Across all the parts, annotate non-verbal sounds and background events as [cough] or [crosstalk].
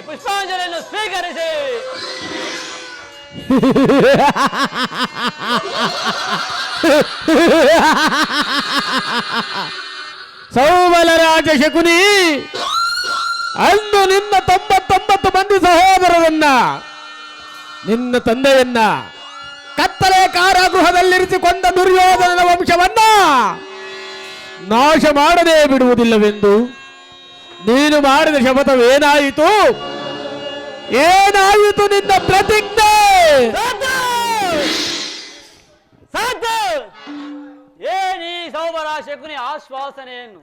ಪುಷ್ಪಾಂಜಲಿಯನ್ನು ಸ್ವೀಕರಿಸಿ ಸೌಬಲರಾಜ ಶಕುನಿ ಅಂದು ನಿನ್ನ ತೊಂಬತ್ತೊಂಬತ್ತು ಮಂದಿ ಸಹೋದರರನ್ನ, ನಿನ್ನ ತಂದೆಯನ್ನ ಕತ್ತಲೆ ಕಾರಾಗೃಹದಲ್ಲಿರಿಸಿಕೊಂಡ ದುರ್ಯೋಧನನ ವಂಶವನ್ನ ನಾಶ ಮಾಡದೇ ಬಿಡುವುದಿಲ್ಲವೆಂದು ನೀನು ಮಾಡಿದ ಶಪಥವೇನಾಯಿತು ಏನಾಯಿತು? ನಿನ್ನ ಪ್ರತಿಜ್ಞೆ? ಏನಿ ಸೌಬರ ಶಕುನಿ ಆಶ್ವಾಸನೆಯನ್ನು?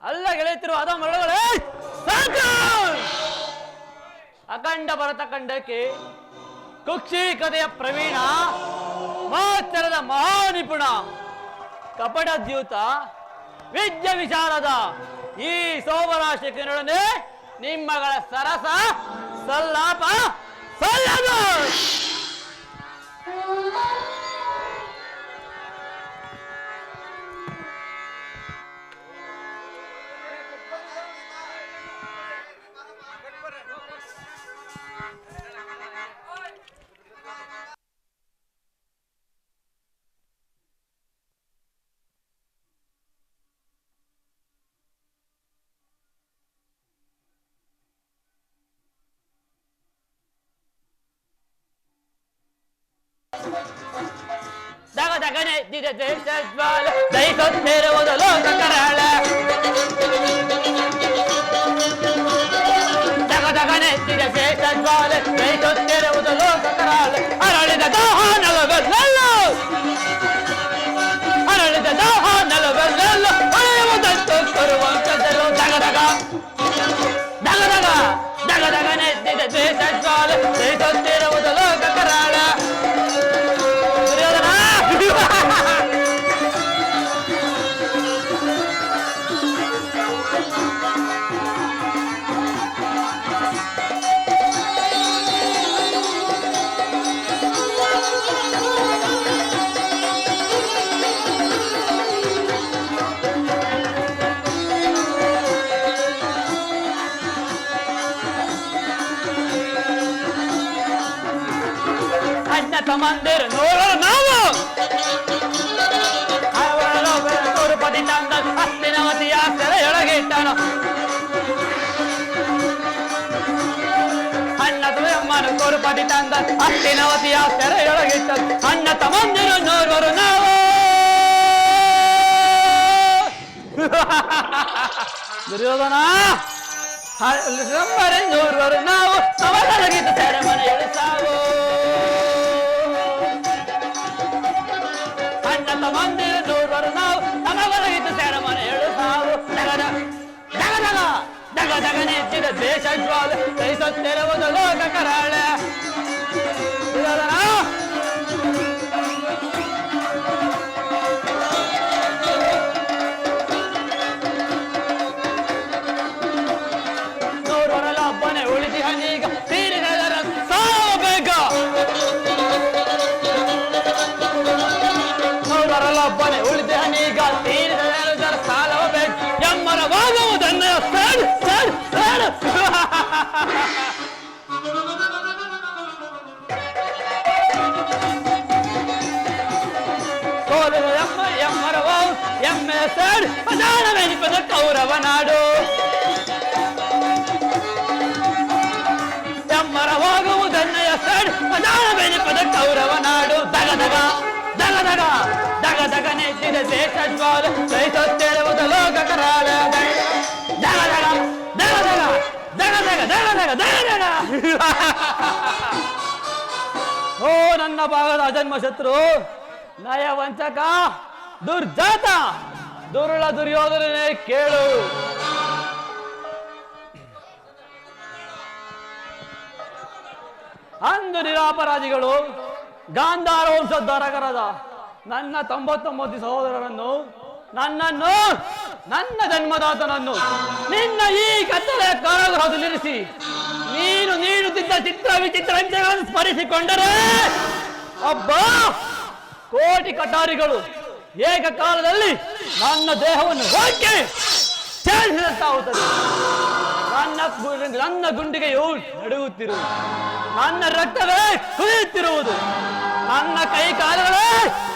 ಅಲ್ಲ ಗೆಳೆತಿರುವ ಅದ ಮರಳುಗಳೇ? ಅಖಂಡ ಭರತ ಖಂಡಕ್ಕೆ ಕುಕ್ಷಿ ಕಥೆಯ ಪ್ರವೀಣ ಮಾಸ್ತರದ ಮಹಾನಿಪುಣ ಕಪಟ ದ್ಯೂತ ವಿದ್ಯ ವಿಚಾರದ ಈ ಸೋಮರಾಶಿಕನೊಡನೆ ಶಕುನೊಡನೆ ನಿಮ್ಮಗಳ ಸರಸ ಸಲ್ಲಾಪ ಸಲ್ಲದು dire te se sbaglio sei sottero o dolore carale Sacco da canetti அமர்ந்திருந்தோரோ நாமும் அவரோ ஒரு பதினாந்த அத்தினவதியா சிறையொழகிட்டானோ ஒரு பதி ತಂದ ಅತ್ತಿನವತಿಯ ಸೆರೆಯೊಳಗಿಟ್ಟ ಅಣ್ಣ ತಮ್ಮಂದಿರು ನೋಡುವರು ನಾವು ದುರ್ಯೋಧನ ನೋಡುವರು ನಾವು ಅವರೊಳಗಿದ್ದ ಸೆರೆಮನೆಯಲ್ಲಿ ಸಾವು ದಾಸನ ಮಂದಿ ದೂರ್ವರು ನಾವು ನಮಗಲ ಇದ್ದು ಸೇರ ಮನೆ ಹೇಳು ಸಾವು ದಗದ ದಗದಗ ದಗ ದಗ ನೆಚ್ಚಿದ ದೇಶ ಜ್ವಾಲ ದಯಿಸುತ್ತಿರುವುದು ಲೋಕ ಕರಾಳೆ ಅಪ್ಪನೆ ಉಳಿದನೀಗ ತೀರಿದ ಸಾಲವ ಬೇಡ ಎಮ್ಮರ ವಾದವುದನ್ನ ಸೇಡ್ ಸೇಡ್ ಸೇಡ್ ಎಮ್ಮರವೋ ಎಮ್ಮೆ ಸೇಡ್ ನಾಡವೆನಿಪದ ಕೌರವ ನಾಡು ಎಮ್ಮರವಾಗುವುದನ್ನಯ ಸೇಡ್ ನಾಡವೆನಿಪದ ಕೌರವ ನಾಡು ದಗ ದಗ ದಗ ದಗ ದಗ ದಗ ನೆಚ್ಚಿದ ದೇಶ ಜ್ವಾಲ ದಹಿಸುತ್ತಿರುವುದು ಲೋಕ ಕರಾಳ ದಗ ದಗ ದಗ ದಗ ದಗ ದಗ ಓ ನನ್ನ ಭಾಗದ ಅಜನ್ಮ ಶತ್ರು ನಯ ವಂಚಕ ದುರ್ಜಾತ ದುರುಳ ದುರ್ಯೋಧನೇ ಕೇಳು ಅಂದು ನಿರಾಪರಾಧಿಗಳು ಗಾಂಧಾರ ವಂಶೋದ್ಧಾರಕರಾದ ನನ್ನ ತೊಂಬತ್ತೊಂಬತ್ತು ಸಹೋದರರನ್ನು, ನನ್ನನ್ನು, ನನ್ನ ಜನ್ಮದಾತನನ್ನು, ನಿನ್ನ ಈ ಕತ್ತಲೆಯ ನಿಲ್ಲಿಸಿ, ನೀನು ನೀಡುತ್ತಿದ್ದ ಚಿತ್ರ ವಿಚಿತ್ರ ಹಿಂಸೆಗಳನ್ನು ಸ್ಮರಿಸಿಕೊಂಡರೆ ಒಬ್ಬ ಕೋಟಿ ಕಟಾರಿಗಳು ಏಕಕಾಲದಲ್ಲಿ ನನ್ನ ದೇಹವನ್ನು ಹೋಗಿ ಸೇರಿಸಿದಂತಾಗುತ್ತದೆ ನನ್ನ ನನ್ನ ಗುಂಡಿಗೆಯು ನಡುಗುತ್ತಿರುವುದು. ನನ್ನ ರಕ್ತವೇ ಕುದಿಯುತ್ತಿರುವುದು. ನನ್ನ ಕೈ ಕಾಲುಗಳೇ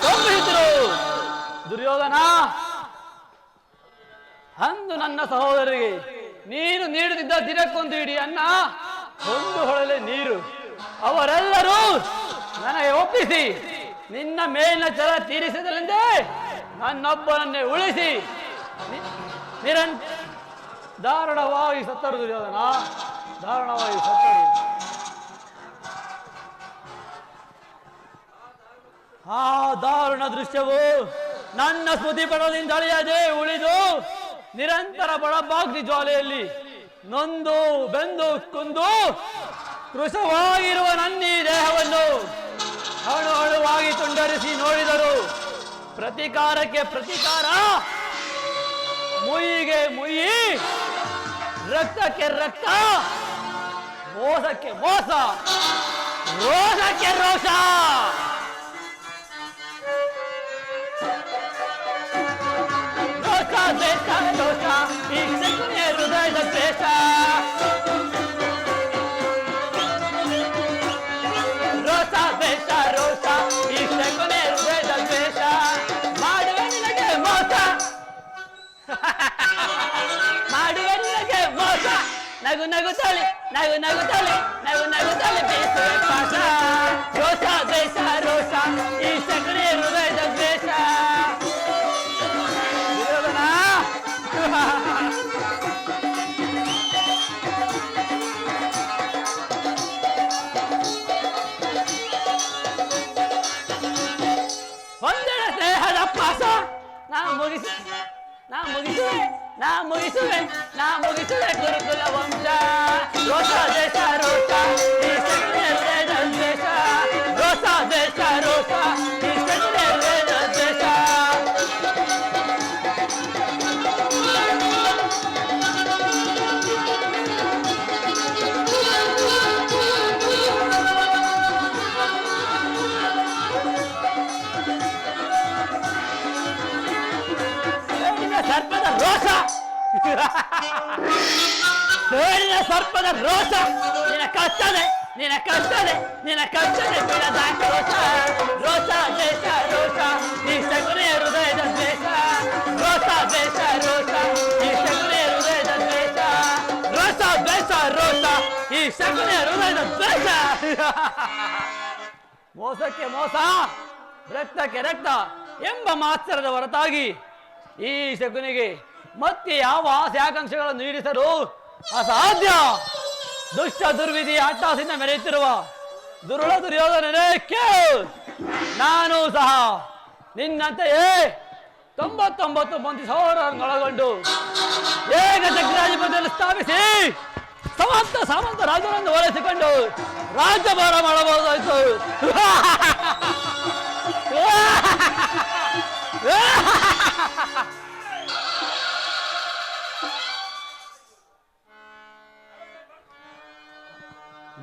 ಕಂಪಿಸುತ್ತಿರುವುದು ದುರ್ಯೋಧನ, ಅಂದು ನನ್ನ ಸಹೋದರಿಗೆ ನೀನು ನೀಡುತ್ತಿದ್ದ ದಿನಕ್ಕೊಂದು ಇಡೀ ಅನ್ನ ಒಂದು ಹೊಳಲೆ ನೀರು. ಅವರೆಲ್ಲರೂ ನನಗೆ ಒಪ್ಪಿಸಿ, ನಿನ್ನ ಮೇಲಿನ ಜಲ ತೀರಿಸಿದಲೆಂದೇ ನನ್ನೊಬ್ಬನನ್ನೇ ಉಳಿಸಿ. ನಿರಂತ ದಾರುಣವಾಗಿ ಸತ್ತರು ದುರ್ಯೋಧನ ದಾರುಣವಾಗಿ ಸತ್ತರು. ಆ ದಾರುಣ ದೃಶ್ಯವು ನನ್ನ ಸ್ಮೃತಿ ಪಡದಿಂದ ಅಳಿಯದೆ ಉಳಿದು ನಿರಂತರ ಬಡಬಾಗ್ನಿ ಜ್ವಾಲೆಯಲ್ಲಿ ನೊಂದು ಬೆಂದು ಕುಂದು ಕೃಶವಾಗಿರುವ ನನ್ನೀ ದೇಹವನ್ನು ಅಣು ಅಣುವಾಗಿ ತುಂಡರಿಸಿ ನೋಡಿದರು. ಪ್ರತಿಕಾರಕ್ಕೆ ಪ್ರತಿಕಾರ. ಮುಯ್ಯಿಗೆ ಮುಯ್ಯಿ. ರಕ್ತಕ್ಕೆ ರಕ್ತ. ಮೋಸಕ್ಕೆ ಮೋಸ. ರೋಷಕ್ಕೆ ರೋಷ ರೋಷ. ಮೋಸ ನಗು ನಗು ತಲೆ ನಗು ನಗು ತಲೆ ನಗು ನಗು ತಲೆ ಬೀಸುವೆ ಪಾಶ ರೋಷ ದ್ವೇಷ ರೋಷ ಈ ಶಕುನಿಯ ಹೃದಯದ ದ್ವೇಷ ದುರ್ಯೋಧನ ಒಂದೆಡೆ ಸ್ನೇಹದ ಪಾಸ ನಾ ಮುಗಿಸಿ ನಾ ಮುಗಿಸುವೆ ನಾ ಮುಗಿಸುವೆ ನಾ ಮುಗಿಸುವೆ ಗುರುಕುಲ ವಂಶ ರೋಷ ದೇಶ ರೋಷ ಸರ್ಪದ ರೋಷ ನಿನ ಕಷ್ಟದೆ ನಿನ ಕಷ್ಟದೆ ನಿನ ಕಷ್ಟದೆ ಬೀಳದ ರೋಷ ರೋಷ ದೇಶ ರೋಷ ಈ ಶಕುನೆಯ ಹೃದಯದ ದ್ವೇಷ ರೋಷ ದೇಶ ರೋಷ ಈ ಶಕುನೆಯ ಹೃದಯದ ದ್ವೇಷ ರೋಷ ದ್ವೇಷ ರೋಷ ಈ ಶಕುನಿಯ ಹೃದಯದ ದ್ವೇಷ ಮೋಸಕ್ಕೆ ಮೋಸ ರಕ್ತಕ್ಕೆ ರಕ್ತ ಎಂಬ ಮಾತ್ಸರದ ಹೊರತಾಗಿ ಈ ಶಕುನಿಗೆ ಮತ್ತೆ ಯಾವ ಆಸೆ, ಆಕಾಂಕ್ಷೆಗಳನ್ನು ನೀಡಿಸಲು ಅಸಾಧ್ಯ! ದುಷ್ಟ ದುರ್ವಿಧಿ ಅಟ್ಟಾಸಿಂದ ಮೆರೆಯುತ್ತಿರುವ ದುರುಳ ದುರ್ಯೋಧನನೇ ಕೇಳು! ನಾನು ಸಹ ನಿನ್ನಂತೆಯೇ ತೊಂಬತ್ತೊಂಬತ್ತು ಮಂದಿ ಸಹೋದರನ್ನೊಳಗೊಂಡು ಏಕ ಚಕ್ರಾಧಿಪತಿಯನ್ನು ಸ್ಥಾಪಿಸಿ ಸಮಂತ ಸಾಮಂತ ರಾಜರನ್ನು ಓಲೈಸಿಕೊಂಡು ರಾಜ್ಯಭಾರ ಮಾಡಬಹುದಾಯಿತು. [laughs]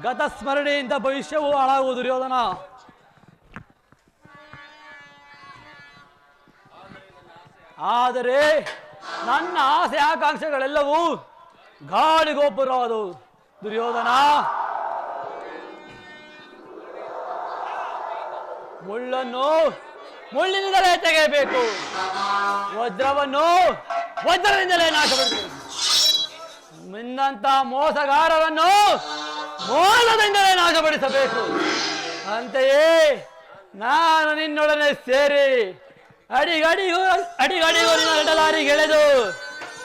ಗತ ಸ್ಮರಣೆಯಿಂದ ಭವಿಷ್ಯವು ಹಾಳಾಗುವುದು ದುರ್ಯೋಧನ. ಆದರೆ ನನ್ನ ಆಸೆ ಆಕಾಂಕ್ಷೆಗಳೆಲ್ಲವೂ ಗಾಳಿಗೋಪುರವಾದವು ದುರ್ಯೋಧನ. ಮುಳ್ಳನ್ನು ಮುಳ್ಳಿನಿಂದಲೇ ತೆಗೆಯಬೇಕು. ವಜ್ರವನ್ನು ವಜ್ರದಿಂದಲೇ ನಾಶಪಡಿಸಬೇಕು. ನಿನ್ನಂತ ಮೋಸಗಾರರನ್ನು ಮೋಸದಿಂದಲೇ ನಾಶಪಡಿಸಬೇಕು ಅಂತೆಯೇ ನಾನು ನಿನ್ನೊಡನೆ ಸೇರಿ ಅಡಿಗಡಿಗೂ ಅಡಿಗಡಿಗೂ ನಿನ್ನ ಗೆಳೆದು ಎಳೆದು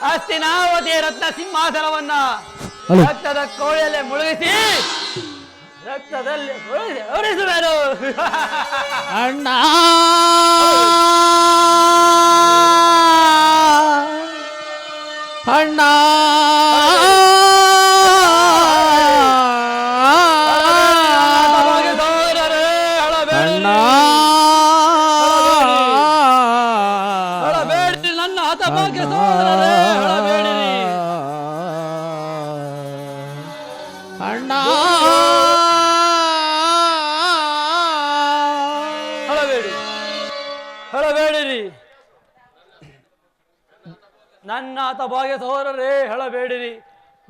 ಹಸ್ತಿನಾವತಿಯ ರತ್ನ ಸಿಂಹಾಸನವನ್ನ. ರಕ್ತದ ಕೋಳಿಯಲ್ಲೇ ಮುಳುಗಿಸಿ ರಕ್ತದಲ್ಲಿ ಹೊರಿಸುವೆನು ಅಣ್ಣ. ಅಣ್ಣ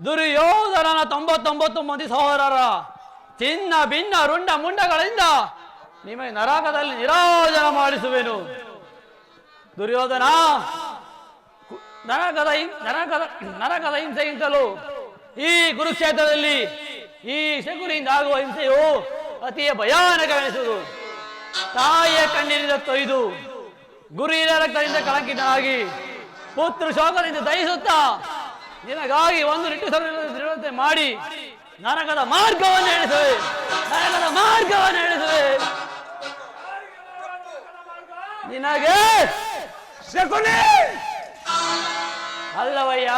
ದುರ್ಯೋಧನನ ತೊಂಬತ್ತೊಂಬತ್ತು ಮಂದಿ ಸಹೋದರರ ಚಿನ್ನ ಭಿನ್ನ ರುಂಡ ಮುಂಡಗಳಿಂದ ನಿಮಗೆ ನರಕದಲ್ಲಿ ನಿರಾಜನ ಮಾಡಿಸುವೆನು. ದುರ್ಯೋಧನ ನರಕದ ನರಕದ ನರಕದ ಹಿಂಸೆಗಿಂತಲೂ ಈ ಕುರುಕ್ಷೇತ್ರದಲ್ಲಿ ಈ ಶಕುನಿಯಿಂದ ಆಗುವ ಹಿಂಸೆಯು ಅತಿ ಭಯಾನಕವೆನಿಸುವುದು. ತಾಯಿಯ ಕಣ್ಣಿನಿಂದ ತೊಯ್ದು ಗುರಿಯ ರಕ್ತದಿಂದ ಕಳಂಕಿತನಾಗಿ ಪುತ್ರ ಶೋಕದಿಂದ ದಯಿಸುತ್ತಾ ನಿನಗಾಗಿ ಒಂದು ನಿಟ್ಟುಸಂತೆ ಮಾಡಿ ನರಕದ ಮಾರ್ಗವನ್ನು ಎಣಿಸುವೆ. ನರಕದ ಮಾರ್ಗವನ್ನು ಎಣಿಸುವೆ. ನಿನಗೆ ಶಕುನಿ! ಅಲ್ಲವಯ್ಯ,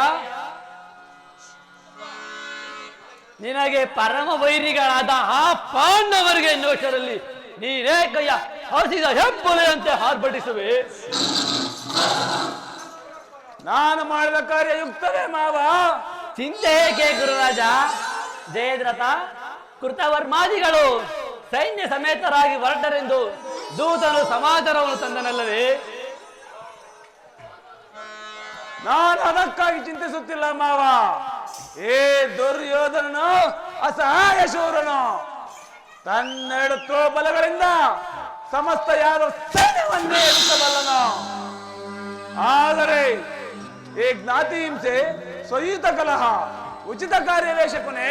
ನಿನಗೆ ಪರಮ ವೈರಿಗಳಾದ ಆ ಪಾಂಡವರಿಗೆ ನೋಷರಲ್ಲಿ ನೀನೇ ಕೈಯ ಹಸಿದ ಹೆಬ್ಬೊಲೆಯಂತೆ ಹಾರ್ಭಟಿಸುವೆ ನಾನು ಮಾಡಿದ ಕಾರ್ಯ ಯುಕ್ತವೇ ಮಾವ? ಚಿಂತೆ ಗುರುರಾಜ? ಜಯದ್ರಥ, ಕೃತವರ್ಮಾದಿಗಳು, ಸೈನ್ಯ ಸಮೇತರಾಗಿ ಹೊರಟರೆಂದು ದೂತನು ಸಮಾಚಾರವನ್ನು ತಂದನಲ್ಲವೇ? ನಾನು ಅದಕ್ಕಾಗಿ ಚಿಂತಿಸುತ್ತಿಲ್ಲ ಮಾವ. ಏ ದುರ್ಯೋಧನನು, ಅಸಹಾಯ ಶೂರನು. ತನ್ನೆರಡು ತೋಬಲಗಳಿಂದ ಸಮಸ್ತ ಯಾರು ಸೈನ್ಯವನ್ನೇ ಇರಿಸಬಲ್ಲನು ಆದರೆ ಈ ಜ್ಞಾತಿ ಹಿಂಸೆ ಸ್ವಯುತ ಕಲಹ ಉಚಿತ ಕಾರ್ಯವೇಶ ಕೊನೆ.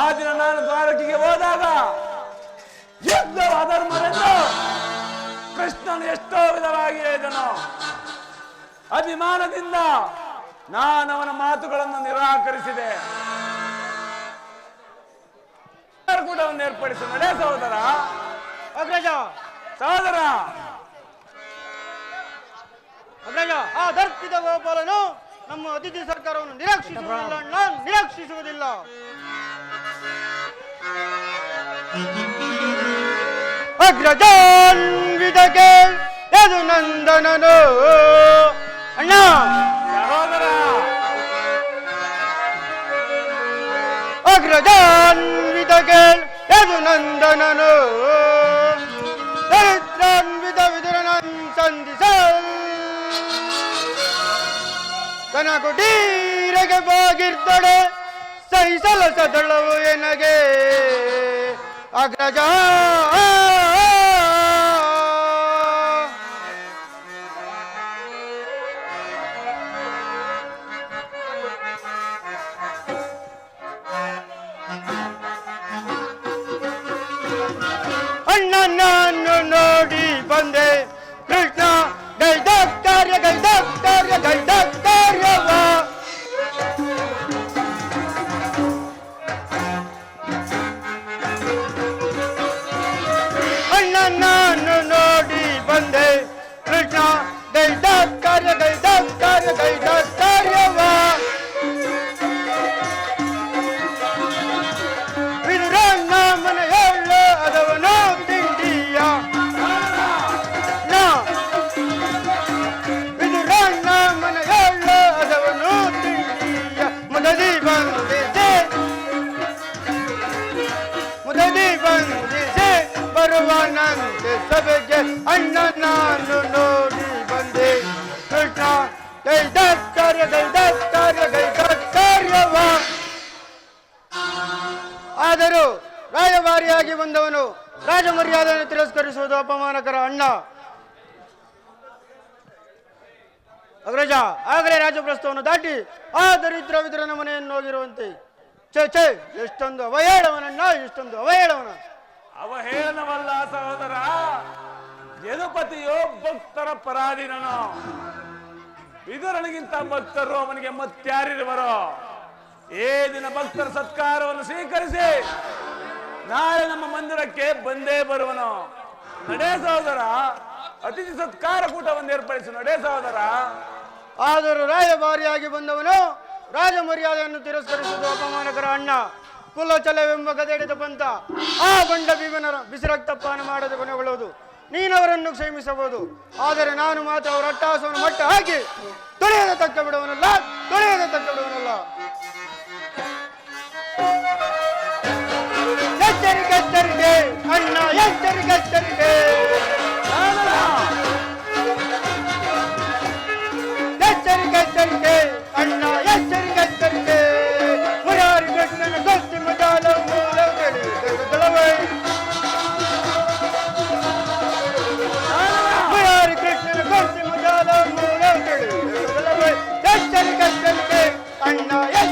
ಆ ದಿನ ನಾನು ದ್ವಾರಕಿಗೆ ಹೋದಾಗ ಯುದ್ಧ ಅಧರ್ಮವೆಂದು ಕೃಷ್ಣನು ಎಷ್ಟೋ ವಿಧವಾಗಿ ಹೇಳಿದನು. ಅಭಿಮಾನದಿಂದ ನಾನವನ ಮಾತುಗಳನ್ನು ನಿರಾಕರಿಸಿದೆ. ಕೂಟವನ್ನು ಏರ್ಪಡಿಸಿ ನಡೆ ಸಹೋದರ. ಸಹೋದರ ಅಗ್ರಜ ಆ ದರ್ಪಿತ ಗೋಪಾಲನು ನಮ್ಮ ಅತಿಥಿ ಸರ್ಕಾರವನ್ನು ನಿರೀಕ್ಷಿಸುವುದಿಲ್ಲ ನಾನು ನಿರೀಕ್ಷಿಸುವುದಿಲ್ಲ. ಅಗ್ರಜಾನ್ವಿದಕ್ಕೆ ಯದು ನಂದನನು. ಅಣ್ಣ! ಸಹೋದರ! ಅಗ್ರಜಾನ್ವಿದಕ್ಕೆ ಯದು ನಂದನನು. ಚರಿತ್ರಾನ್ವಿತ ವಿದುರನನ್ ಸಂಧಿಸಲ್ ತನ ಕುಟೀರಗೆ ಬಾಗಿರ್ತಡೆ ಸಹಿಸಲ ಸದಳವು ಎನಗೆ ಅಗ್ರಜ ಅಣ್ಣ ನಾನು ನೋಡಿ ಬಂದೆ ಸಭೆಗೆ ಅಣ್ಣ ನಾನು ನೋಡಿ ಬಂದೆ. ಕೃಷ್ಣ ಗೈದ ಕಾರ್ಯ ಗೈದ ಕಾರ್ಯ ಆದರೂ ರಾಯಭಾರಿಯಾಗಿ ಬಂದವನು ರಾಜಮರ್ಯಾದೆಯನ್ನು ತಿರಸ್ಕರಿಸುವುದು ಅಪಮಾನಕರ ಅಣ್ಣ. ಅಗ್ರಜ ಆಗಲೇ ರಾಜಪ್ರಸ್ಥವನ್ನು ದಾಟಿ ಆ ದರಿದ್ರ ವಿದ್ರನ ಮನೆಯನ್ನು ಹೋಗಿರುವಂತೆ. ಛೇ ಛೇ, ಎಷ್ಟೊಂದು ಅವಹೇಳವನಣ್ಣ, ಎಷ್ಟೊಂದು ಅವಹೇಳವನ. ಅವಹೇಳನವಲ್ಲ, ಸಹೋದರ. ಯದುಪತಿಯೋ ಭಕ್ತರ ಪರಾಧೀನನು. ವಿದುರನಿಗಿಂತ ಭಕ್ತರು ಅವನಿಗೆ ಮತ್ತಾರಿರುವರೋ ಏ ದಿನ ಭಕ್ತರ ಸತ್ಕಾರವನ್ನು ಸ್ವೀಕರಿಸಿ. ನಾಳೆ ನಮ್ಮ ಮಂದಿರಕ್ಕೆ ಬಂದೇ ಬರುವನು. ನಡೆ ಸಹೋದರ, ಅತಿಥಿ ಸತ್ಕಾರ ಕೂಟವನ್ನು ಏರ್ಪಡಿಸಿ, ನಡೆ ಸಹೋದರ. ಆದರೂ ರಾಯಭಾರಿಯಾಗಿ ಬಂದವನು ರಾಜ ಮರ್ಯಾದೆಯನ್ನು ತಿರಸ್ಕರಿಸುವುದು ಅಪಮಾನಕರ ಅಣ್ಣ. ಕುಲಚಲವೆಂಬ ಗದೆಡೆದು ಬಂತ ಆ ಬಂಡ ಭೀಮನ ಬಿಸಿರಕ್ತಪಾನ ಮಾಡದೆ ಕೊನೆಗೊಳ್ಳುವುದು. ನೀನವರನ್ನು ಕ್ಷಮಿಸಬಹುದು. ಆದರೆ ನಾನು ಮಾತ್ರ ಅವರ ಅಟ್ಟಾಸವನ್ನು ಮಟ್ಟ ಹಾಕಿ ತೊಳೆಯದ ತಕ್ಕ ಬಿಡುವನಲ್ಲ, ತೊಳೆಯದ ತಕ್ಕ ಬಿಡುವನಲ್ಲ. ಅಣ್ಣ ಎಚ್ಚರಿಕೆ ಎಚ್ಚರಿಕೆ ಎಚ್ಚರಿಕೆ ಅಣ್ಣ ಎಚ್ಚರಿಕೆ ಎಚ್ಚರಿಕೆ Anna, yes.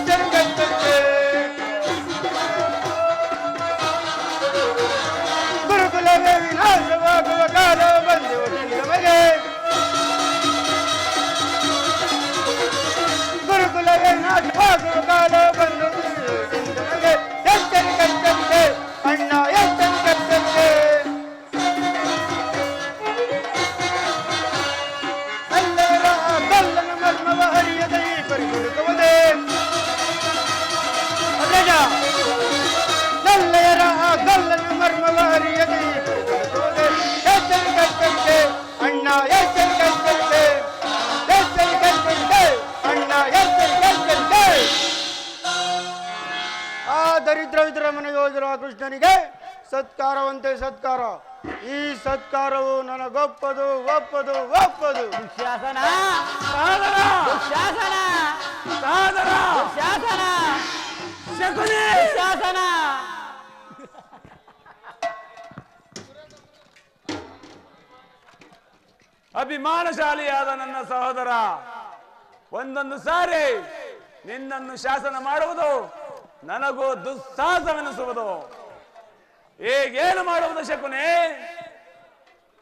ಅಭಿಮಾನಶಾಲಿಯಾದ ನನ್ನ ಸಹೋದರ, ಒಂದೊಂದು ಸಾರಿ ನಿನ್ನನ್ನು ಶಾಸನ ಮಾಡುವುದು ನನಗೂ ದುಸ್ಸಾಹಸವೆನಿಸುವುದು. ಈಗೇನು ಮಾಡುವುದು ಶಕುನಿ?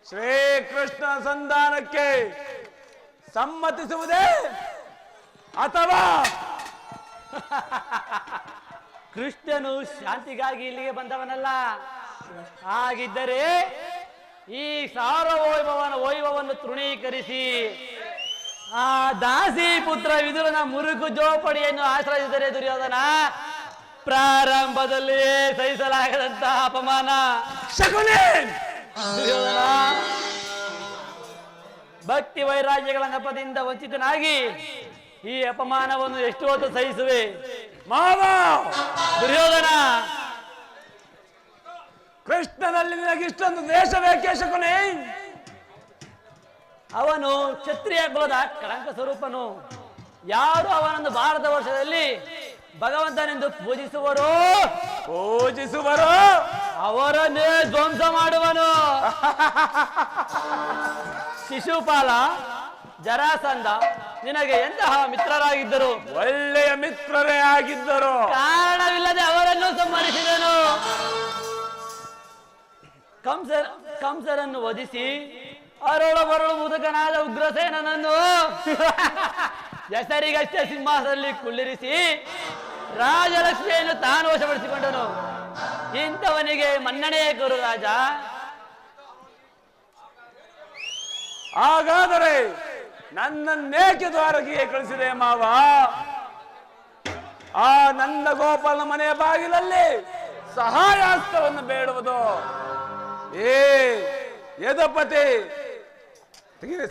ಶ್ರೀಕೃಷ್ಣ ಸಂಧಾನಕ್ಕೆ ಸಮ್ಮತಿಸುವುದೇ ಅಥವಾ? ಕೃಷ್ಣನು ಶಾಂತಿಗಾಗಿ ಇಲ್ಲಿಗೆ ಬಂದವನಲ್ಲ. ಹಾಗಿದ್ದರೆ ಈ ಸಾರ್ವವೈಭವನ ವೈಭವವನ್ನು ತೃಣೀಕರಿಸಿ ಆ ದಾಸಿ ಪುತ್ರ ವಿದುರನ ಮುರುಕು ಜೋಪಡಿಯನ್ನು ಆಶ್ರಯಿಸಿದರೆ ದುರ್ಯೋಧನ ಪ್ರಾರಂಭದಲ್ಲಿಯೇ ಸಹಿಸಲಾಗದಂತಹ ಅಪಮಾನ. ಶಕುನಿ! ದುರ್ಯೋಧನ ಭಕ್ತಿ ವೈರಾಗ್ಯಗಳ ನೆಪದಿಂದ ವಂಚಿತನಾಗಿ ಈ ಅಪಮಾನವನ್ನು ಎಷ್ಟು ಹೊತ್ತು ಸಹಿಸುವೆ? ಮಾವ! ದುರ್ಯೋಧನ ಕೃಷ್ಣನಲ್ಲಿ ನಿನಗೆ ಇಷ್ಟೊಂದು ದೇಶ ಕೊನೆ? ಅವನು ಕ್ಷತ್ರಿಯ ಕುಲದ ಕಳಂಕ ಸ್ವರೂಪನು. ಯಾರು ಅವನನ್ನು ಭಾರತ ವರ್ಷದಲ್ಲಿ ಭಗವಂತನೆಂದು ಪೂಜಿಸುವರು? ಪೂಜಿಸುವರು? ಅವರನ್ನೇ ಧ್ವಂಸ ಮಾಡುವನು. ಶಿಶುಪಾಲ ಜರಾಸಂಧ ನಿನಗೆ ಎಂತಹ ಮಿತ್ರರಾಗಿದ್ದರು? ಒಳ್ಳೆಯ ಮಿತ್ರರೇ ಆಗಿದ್ದರು. ಕಾರಣವಿಲ್ಲದೆ ಅವರನ್ನು ಸಂಹರಿಸಿದನು. ಕಂಸ ಕಂಸರನ್ನು ವಧಿಸಿ ಅರಳು ಬರಳು ಮುದುಕನಾದ ಉಗ್ರಸೇನನನ್ನು [laughs] ಹೆಸರಿಗಷ್ಟೇ ಸಿಂಹಾಸನದಲ್ಲಿ ಕುಳ್ಳಿರಿಸಿ ರಾಜಲಕ್ಷ್ಮಿಯನ್ನು ತಾನು ವಶಪಡಿಸಿಕೊಂಡನು. ಇಂಥವನಿಗೆ ಮನ್ನಣೆಯೇ ಕೊರು ರಾಜ. ಹಾಗಾದರೆ ನನ್ನನ್ನೇಕೆ ದ್ವಾರಕಿಗೆ ಕಳಿಸಿದೆ ಮಾವ? ಆ ನಂದ ಗೋಪಾಲನ ಮನೆಯ ಬಾಗಿಲಲ್ಲಿ ಸಹಾಯಾಸ್ತವನ್ನು ಬೇಡುವುದು. ಏ ತೆಗೀರಿ.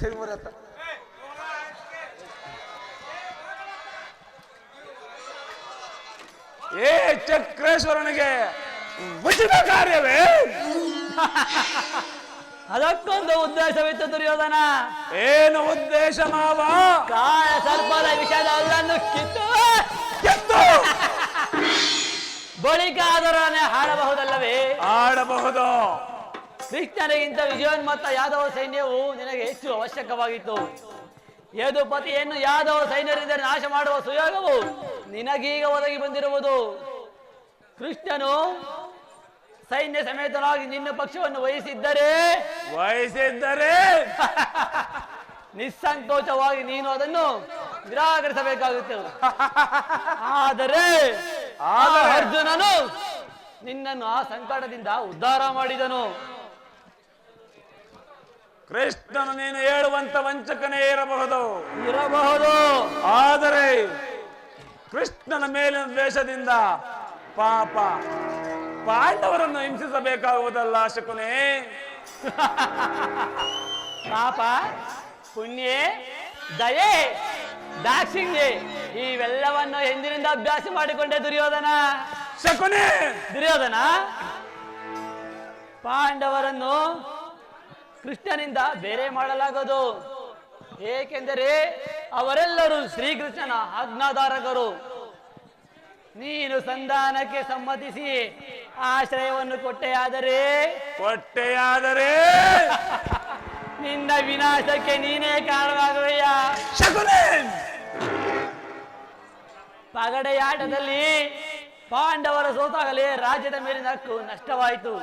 ಏ ಚಕ್ರೇಶ್ವರನಿಗೆ ಉಚಿತ ಕಾರ್ಯವೇ? ಅದಕ್ಕೊಂದು ಉದ್ದೇಶವಿತ್ತು ದುರ್ಯೋಧನ. ಏನು ಉದ್ದೇಶ ಮಾವ? ಕಾಯ ಸರ್ಪದ ವಿಷಯದ ಅಲ್ಲನ್ನು ಕಿತ್ತು. ಬಳಿಕ ಆದರೂ ಹಾಡಬಹುದಲ್ಲವೇ? ಆಡಬಹುದು ಕೃಷ್ಣನಿಗಿಂತ ವಿಜಯೋನ್ಮತ್ತ ಯಾದವ ಸೈನ್ಯವು ನಿನಗೆ ಹೆಚ್ಚು ಅವಶ್ಯಕವಾಗಿತ್ತು. ಯದುಪತಿಯನ್ನು ಯಾದವ ಸೈನ್ಯರಿಂದ ನಾಶ ಮಾಡುವ ಸುಯೋಗವು ನಿನಗೀಗ ಒದಗಿ ಬಂದಿರುವುದು. ಕೃಷ್ಣನು ಸೈನ್ಯ ಸಮೇತನಾಗಿ ನಿನ್ನ ಪಕ್ಷವನ್ನು ವಹಿಸಿದ್ದರೆ? ವಹಿಸಿದ್ದರೆ? [laughs] ನಿಸ್ಸಂಕೋಚವಾಗಿ ನೀನು ಅದನ್ನು ನಿರಾಕರಿಸಬೇಕಾಗುತ್ತೆ. ಆದರೆ ಅರ್ಜುನನು ನಿನ್ನನ್ನು ಆ ಸಂಕಟದಿಂದ ಉದ್ಧಾರ ಮಾಡಿದನು. ಕೃಷ್ಣನು ನೀನು ಹೇಳುವಂತ ವಂಚಕನೇ ಇರಬಹುದು. ಇರಬಹುದು. ಆದರೆ ಕೃಷ್ಣನ ಮೇಲಿನ ದ್ವೇಷದಿಂದ ಪಾಪ ಪಾಂಡವರನ್ನು ಹಿಂಸಿಸಬೇಕಾಗುವುದಲ್ಲ ಶಕುನೇ. [laughs] ಪಾಪ ಪುಣ್ಯ ದಯೆ ದಾಕ್ಷಿಣ್ಯೆ ಇವೆಲ್ಲವನ್ನು ಎಂದಿನಿಂದ ಅಭ್ಯಾಸ ಮಾಡಿಕೊಂಡೆ ದುರ್ಯೋಧನ. ಶಕುನೇ! ದುರ್ಯೋಧನ ಪಾಂಡವರನ್ನು ಕೃಷ್ಣನಿಂದ ಬೇರೆ ಮಾಡಲಾಗದು. ಏಕೆಂದರೆ ಅವರೆಲ್ಲರೂ ಶ್ರೀಕೃಷ್ಣನ ಆಜ್ಞಾಧಾರಕರು. ನೀನು ಸಂಧಾನಕ್ಕೆ ಸಮ್ಮತಿಸಿ ಆಶ್ರಯವನ್ನು ಕೊಟ್ಟೆಯಾದರೆ? ಕೊಟ್ಟೆಯಾದರೆ? ನಿನ್ನ ವಿನಾಶಕ್ಕೆ ನೀನೇ ಕಾರಣವಾಗುವೆಯ? ಪಗಡೆಯಾಟದಲ್ಲಿ ಪಾಂಡವರ ಸೋತಾಗಲೇ ರಾಜ್ಯದ ಮೇಲಿನ ಹಕ್ಕು ನಷ್ಟವಾಯಿತು.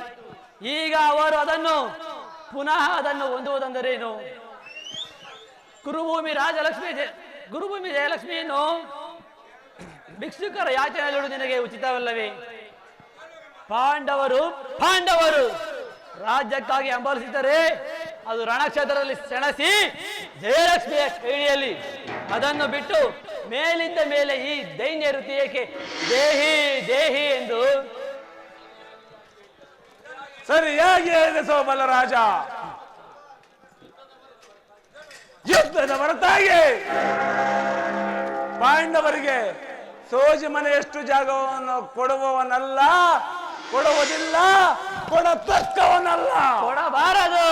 ಈಗ ಅವರು ಅದನ್ನು ಪುನಃ ಅದನ್ನು ಹೊಂದುವುದೆಂದರೇನು? ಕುರುಭೂಮಿ ರಾಜಲಕ್ಷ್ಮಿ ಗುರುಭೂಮಿ ಜಯಲಕ್ಷ್ಮಿಯನ್ನು ಭಿಕ್ಷುಕರ ಯಾಚನೆಗಳು ನಿನಗೆ ಉಚಿತವಲ್ಲವೇ? ಪಾಂಡವರು ಪಾಂಡವರು ರಾಜ್ಯಕ್ಕಾಗಿ ಹಂಬಲಿಸಿದರೆ ಅದು ರಣಕ್ಷೇತ್ರದಲ್ಲಿ ಸೆಣಸಿ ಜಯಲಕ್ಷ್ಮಿಯ ಕೈಡಿಯಲ್ಲಿ ಅದನ್ನು ಬಿಟ್ಟು ಮೇಲಿಂದ ಮೇಲೆ ಈ ದೈನ್ಯ ವೃತ್ತಿ ಏಕೆ ದೇಹಿ ದೇಹಿ ಎಂದು ಸರಿಯಾಗಿ ಹೇಳಿದೆ ಸೋಮಲ ರಾಜ ಯುದ್ಧದ ಹೊರತಾಗಿ ಪಾಂಡವರಿಗೆ ಸೋಜಿ ಮನೆ ಎಷ್ಟು ಜಾಗವನ್ನು ಕೊಡುವವನಲ್ಲ ಕೊಡುವುದಿಲ್ಲ ಕೊಡತಕ್ಕವನಲ್ಲ. ಕೊಡಬಾರದು.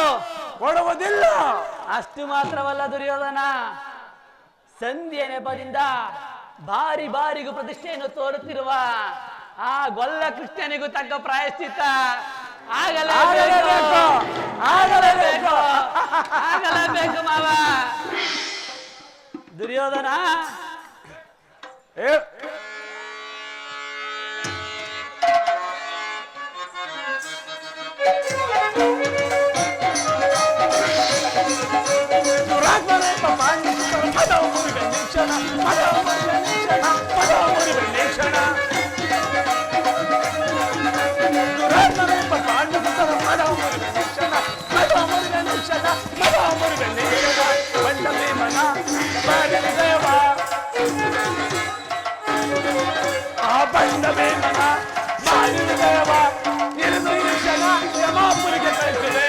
ಕೊಡುವುದಿಲ್ಲ. ಅಷ್ಟು ಮಾತ್ರವಲ್ಲ ದುರ್ಯೋಧನ. ಸಂಧಿಯ ನೆಪದಿಂದ ಬಾರಿ ಬಾರಿಗೂ ಪ್ರತಿಷ್ಠೆಯನ್ನು ತೋರುತ್ತಿರುವ ಆ ಗೊಲ್ಲ ಕೃಷ್ಣನಿಗೂ ತಕ್ಕ ಪ್ರಾಯಶ್ಚಿತ್ತ. ಆಗಲೇಬೇಕು ಆಗಲೇಬೇಕು. ಆಗಲೇಬೇಕು ಆಗಲೇಬೇಕು ಮಾವ ದುರ್ಯೋಧನ ಏ- ದುರಾತ್ಮನೇ ಪಾಂಡಿಸುತ್ತ ಪದವು ಮುರಿದ ನಿಕ್ಷಣ ಪದವು ಮುರಿದ ನಿಕ್ಷಣ ಪದವು ಮುರಿದ ನಿಕ್ಷಣ பைந்தமே மனா மாநில தேவா இருந்து இஷனா எமா புரிக கைக்குதே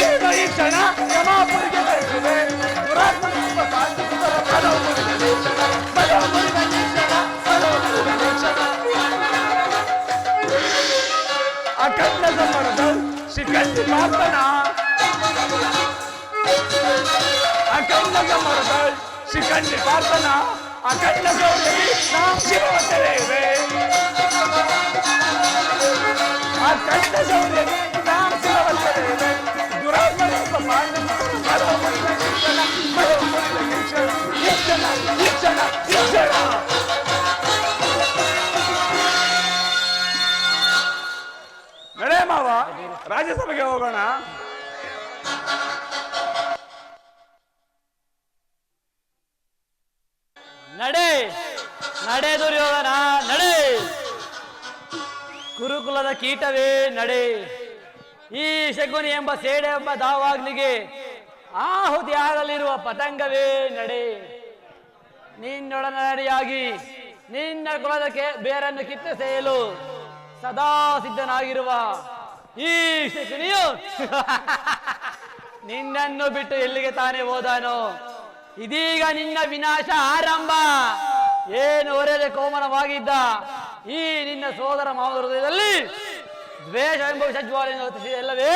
இருந்து இஷனா எமா புரிக கைக்குதே புராத்ம பாத்து பதவு புரிக கைக்குதே பதவு புரிக கைக்குதே பதவு புரிக கைக்குதே அக்கட்ன சம்பரதல் சிக்கட்டி பார்த்தனா Thank you. ಅಖಂಡ ಸಮರದ ಶಿಖಂಡಿ ಪಾರ್ಥನ ಅಖಂಡ ಗೌರವಿ ನಾವು ಶಿವತೆರೆಯುವೆ ಅಖಂಡ ಗೌರವಿ ನಾವು ಶಿವತೆರೆಯುವೆ ದುರಾತ್ಮರೂಪ ಪಾಂಡವ ಪದವ ಮುರಿದ ಶಿಕ್ಷಣ ಪದವ ಮುರಿದ ಶಿಕ್ಷಣ ಶಿಕ್ಷಣ ಶಿಕ್ಷಣ ಶಿಕ್ಷಣ. ನಡೆ ಮಾವ, ರಾಜ್ಯಸಭೆಗೆ ಹೋಗೋಣ. ಕೀಟವೇ ನಡೆ. ಈ ಶಗುನಿ ಎಂಬ ಸೇಡೆ ಎಂಬ ದಾವಾಗ್ಲಿಗೆ ಆಹುತಿ ಆಗಲಿರುವ ಪತಂಗವೇ ನಡೆ. ನಿನ್ನೊಡನಡಿಯಾಗಿ ನಿನ್ನ ಕುಲದ ಬೇರನ್ನು ಬೇರನ್ನು ಕಿತ್ತಸೆಯಲು ಸದಾ ಸಿದ್ಧನಾಗಿರುವ ಈ ಶಕುನಿಯು ನಿನ್ನನ್ನು ಬಿಟ್ಟು ಎಲ್ಲಿಗೆ ತಾನೇ ಹೋದಾನೋ? ಇದೀಗ ನಿನ್ನ ವಿನಾಶ ಆರಂಭ. ಏನು ಒರೆದೆ ಕೋಮಲವಾಗಿದ್ದ ಈ ನಿನ್ನ ಸೋದರ ಮಾವ ಹೃದಯದಲ್ಲಿ ದ್ವೇಷ ಎಂಬ ಜ್ವಾಲೆಯನ್ನು ಹೊತ್ತಿಸಿದೆ ಅಲ್ಲವೇ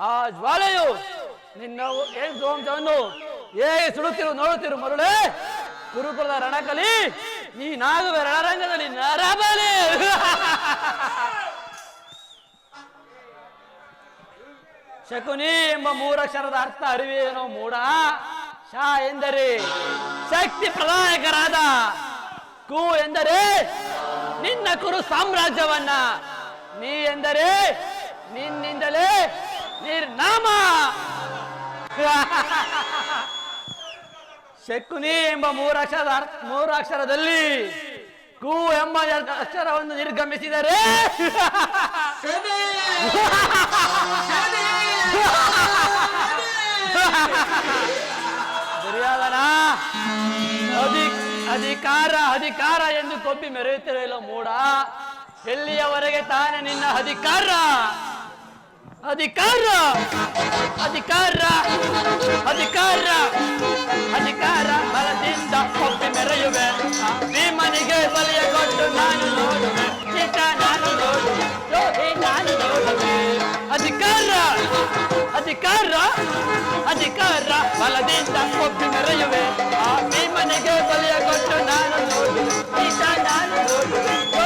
ಆ ಜ್ವಾಲೆಯು ನಿನ್ನ ಏನು ಸೋಂಶವನ್ನು ಹೇಗೆ ಸುಡುತ್ತಿರು ನೋಡುತ್ತಿರು ಮರುಳೆ? ಗುರುಕುಲದ ರಣಕಲಿ ನೀನಾಗುವ ರಣರಂಗದಲ್ಲಿ ನರಬಲಿ. ಶಕುನಿ ಎಂಬ ಮೂರಕ್ಷರದ ಅರ್ಥ ಅರಿವೇನೋ ಮೂಡ. ಶಾ ಎಂದರೆ ಶಕ್ತಿ ಪ್ರದಾಯಕರಾದ. ಕು ಎಂದರೆ ನಿನ್ನ ಕುರು ಸಾಮ್ರಾಜ್ಯವನ್ನ. ನೀ ಎಂದರೆ ನಿನ್ನಿಂದಲೇ ನಿರ್ನಾಮ. [laughs] ಶಕುನಿ ಎಂಬ ಮೂರಕ್ಷರದ ಮೂರಕ್ಷರದಲ್ಲಿ ಕು ಎಂಬ ಅಕ್ಷರವನ್ನು ನಿರ್ಗಮಿಸಿದರೆ. [laughs] ದುರ್ಯೋಧನ ಅಧಿ ಅಧಿಕಾರ ಅಧಿಕಾರ ಎಂದು ಕೊಬ್ಬಿ ಮೆರೆಯುತ್ತಿರಲಿಲ್ಲ ಮೂಡ. ಎಲ್ಲಿಯವರೆಗೆ ತಾನೇ ನಿನ್ನ ಅಧಿಕಾರ? ಅಧಿಕಾರ! ಅಧಿಕಾರ! ಅಧಿಕಾರ! ಅಧಿಕಾರ ಬಲದಿಂದ ಒಪ್ಪಿ ಮೆರೆಯುವೆ. ಭೀಮನಿಗೆ ಬಲಿಯ ಕೊಟ್ಟು ನಾನು ನೋಡುವೆ. ಚಿತ್ತ ನಾನು ನೋಡುವೆ. ನಾನು ನೋಡುವೆ. ಅಧಿಕಾರ! ಅಧಿಕಾರ! ಅಧಿಕಾರ ಬಲದಿಂದ ಒಪ್ಪಿ ಮೆರೆಯುವೆ. ಆ ಭೀಮನಿಗೆ ಬಲಿಯ ಕೊಟ್ಟು ನಾನು ನೋಡುವೆ. ನಾನು ನೋಡುವೆ.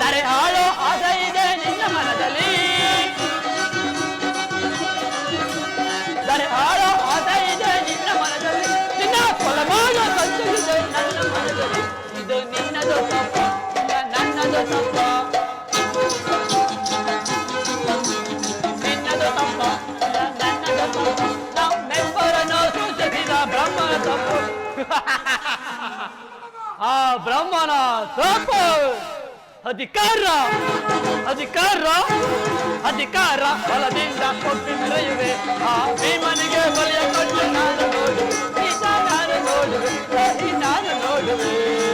ದರೆ ಹಾಳು ಆಸೆ ಇದೆ ನಿನ್ನ ಮನದಲ್ಲಿ. ದರೆ ಹಾಳು ಆಸೆ ಇದೆ ನಿನ್ನ ಮನದಲ್ಲಿ. ನಿನ್ನ ಕೊಲಮಾಡ ನನ್ನ ಮನದಲ್ಲಿ. ಇದು ನಿನ್ನದು ತಪ್ಪ ನನ್ನದು ತಪ್ಪ ನಿನ್ನದು ತಪ್ಪ ನನ್ನದು ತಪ್ಪ ನಮ್ಮೆಬ್ಬರನ್ನು ಸೂಚಿಸಿದ ಬ್ರಹ್ಮ ತಪ್ಪು [laughs] ಆ ಬ್ರಾಹ್ಮಣ ಸಾಪ ಅಧಿಕಾರ! ಅಧಿಕಾರ! ಅಧಿಕಾರ! ಬಲದಿಂದ ಕೊಟ್ಟು ಮೆರೆಯುವೆ ಆ ಭೀಮನಿಗೆ ಬಲಿಯ ಕೊಟ್ಟು ನಾನು ನೋಡುವೆ. ನಾನು ನೋಡುವೆ. ನಾನು ನೋಡುವೆ.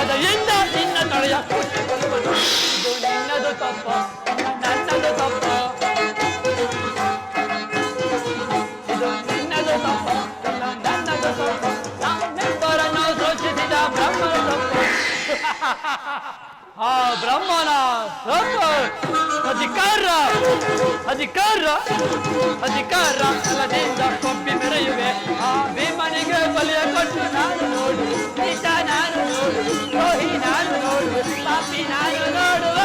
ತನ್ನ ಗದೆಯಿಂದ ನಿನ್ನ ತೊಡೆಯ ಕೊಟ್ಟಿಕೊಳ್ಳುವನು ಇದು ನಿನ್ನದು ತಪ್ಪ ನನ್ನದು ತಪ್ಪ ಇದು ನಿನ್ನದು ತಪ್ಪ ಇಲ್ಲ ನನ್ನದು ತಪ್ಪ ನಮ್ಮಿಬ್ಬರನ್ನು ಸೃಷ್ಟಿಸಿದ ಬ್ರಹ್ಮನ ತಪ್ಪು ಆ ಬ್ರಹ್ಮನ ತಪ್ಪು ಅಧಿಕಾರ ಅಧಿಕಾರ ಅಧಿಕಾರ ಅಲ್ಲದೆ ಇವೆ. ಆ ಭೀಮನಿಗೆ ಬಲಿಯ ಕೊಟ್ಟು ನಾನು ನೋಡು ನಾನು ನೋಡು ದ್ರೋಹಿ ನಾನು ನೋಡು, ಪಾಪಿ ನಾನು ನೋಡುವ